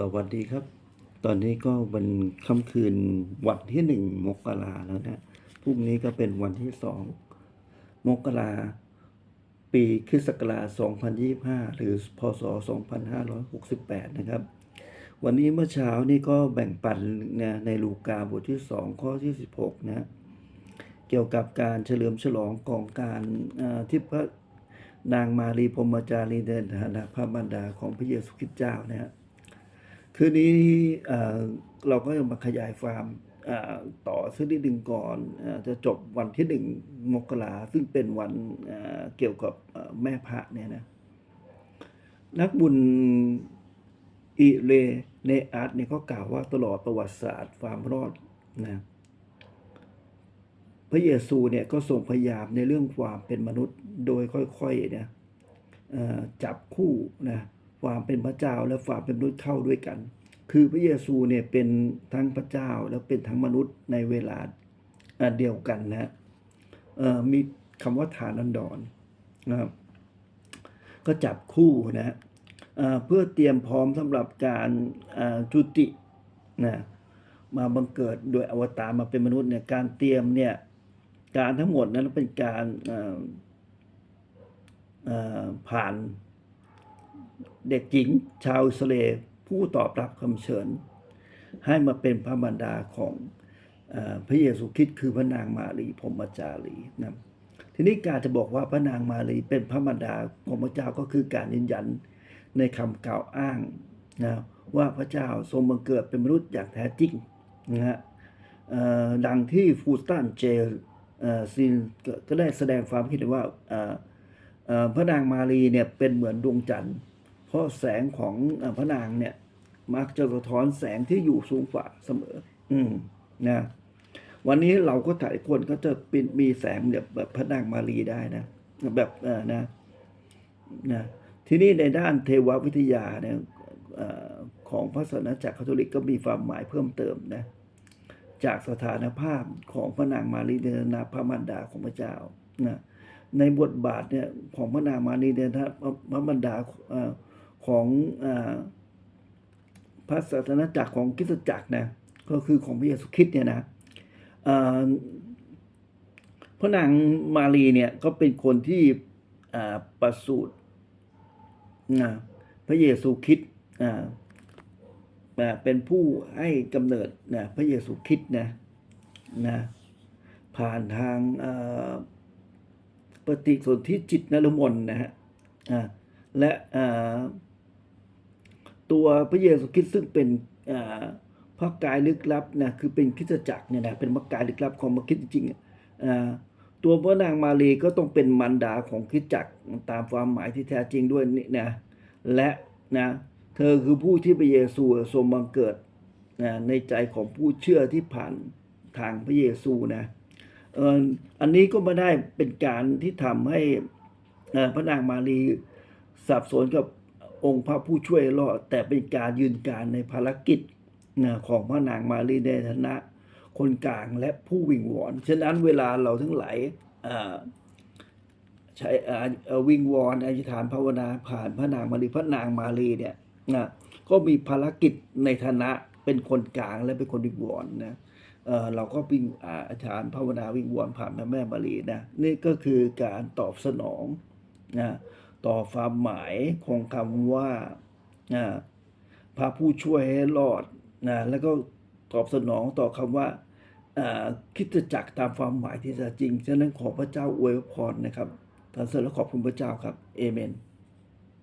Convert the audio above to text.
สวัสดีครับ ตอนนี้ก็เป็นค่ำคืนวันที่หนึ่งมกราแล้วนะพรุ่งนี้ก็เป็นวันที่สองมกราปีคริสต์ศักราช2025 หรือพศ 2568 นะครับ วันนี้เมื่อเช้านี่ก็แบ่งปันนะในลูกาบทที่ 2 ข้อที่ 16 นะ เกี่ยวกับการเฉลิมฉลองของการที่พระนางมารีพรมจารีเดินฐานะพระบรรดาของพระเยซูคริสต์เจ้านะฮะ คืนนี้เราก็จะมาขยายความต่อสักนิดหนึ่งก่อนจะจบวันที่หนึ่งมกราซึ่งเป็นวันเกี่ยวกับแม่พระเนี่ยนะนักบุญอิเลเนอาร์ตเนี่ยเขากล่าวว่าตลอดประวัติศาสตร์ความรอดนะพระเยซูเนี่ยก็ทรงพยายามในเรื่องความเป็นมนุษย์โดยค่อยๆเนี่ยจับคู่นะ ความเป็นพระเจ้าและความเป็นมนุษย์เข้าด้วยกัน คือพระเยซูเนี่ยเป็นทั้งพระเจ้าและเป็นทั้งมนุษย์ในเวลาเดียวกันนะมีคำว่าฐานันดรนะครับก็จับคู่นะเพื่อเตรียมพร้อมสำหรับการจุตินะมาบังเกิดโดยอวตารมาเป็นมนุษย์เนี่ยการเตรียมเนี่ยการทั้งหมดนั้นเป็นการผ่าน เด็กหญิงชาวอิสเลผู้ตอบรับคำเชิญ ให้มาเป็นพระบรรดาของอพระเยซูคริสต์คือพระนางมารีพรมจารีนะทีนี้การจะบอกว่าพระนางมารีเป็นพระมารดาของพระเจ้าก็คือการยืนยันในคำกล่าวอ้างนะว่าพระเจ้าทรงบังเกิดเป็นมนุษย์อย่างแท้จริงนะฮะดังที่ฟูสตันเจลซินก็ได้แสดงความคิดเห็นว่า พระนางมารีเนี่ยเป็นเหมือนดวงจันทร์ เพราะแสงของพระนางเนี่ยมักจะสะท้อนแสงที่อยู่สูงกว่าเสมอ อืมนะวันนี้เราก็หลายคนก็จะเป็นมีแสงแบบแบบพระนางมารีได้นะ แบบเออนะนะทีนี้ในด้านเทววิทยาเนี่ยอของพระศาสนาจักรคาทอลิกก็มีความหมายเพิ่มเติมนะ จากสถานภาพของพระนางมารีในฐานะพระมารดาของพระเจ้านะ ในบทบาทเนี่ยของพระนางมารีในฐานะพระมารดาของพระศาสนาจักรของคริสตจักรนะก็คือของพระเยซูคริสต์เนี่ยนะพระนางมารีเนี่ยก็เป็นคนที่ประสูตินะพระเยซูคริสต์เป็นผู้ให้กำเนิดนะพระเยซูคริสต์นะนะผ่านทางา ปฏิสนธิจิตนรมนนะฮะและตัวพระเยซูคริสต์ซึ่งเป็นพระกายลึกลับนะคือเป็นคริสตจักรเนี่ยนะเป็นพระกายลึกลับของพระคริสต์จริงๆตัวพระนางมารีก็ต้องเป็นมารดาของคริสตจักรตามความหมายที่แท้จริงด้วยนี่นะและนะเธอคือผู้ที่พระเยซูทรงบังเกิดนะในใจของผู้เชื่อที่ผ่านทางพระเยซูนะ อันนี้ก็ไม่ได้เป็นการที่ทำให้พระนางมารีสับสนกับองค์พระผู้ช่วยรอดแต่เป็นการยืนการในภารกิจของพระนางมารีในฐานะ คนกลางและผู้วิงวอน ฉะนั้นเวลาเราทั้งหลายใช้วิงวอนอธิษฐานภาวนาผ่านพระนางมารีพระนางมารีเนี่ยนะก็มีภารกิจในฐานะเป็นคนกลางและเป็นคนวิงวอนนะ เออเราก็วิงอ่าอธิษฐานภาวนาวิงวอนผ่านพระแม่มารีนะนี่ก็คือการตอบสนองนะต่อความหมายของคำว่าอ่าพระผู้ช่วยให้รอดนะแล้วก็ตอบสนองต่อคำว่าอ่าคิดจักตามความหมายที่แท้จริง ฉะนั้นขอพระเจ้าอวยพรนะครับท่านเสริญและขอบคุณพระเจ้าครับ เอเมน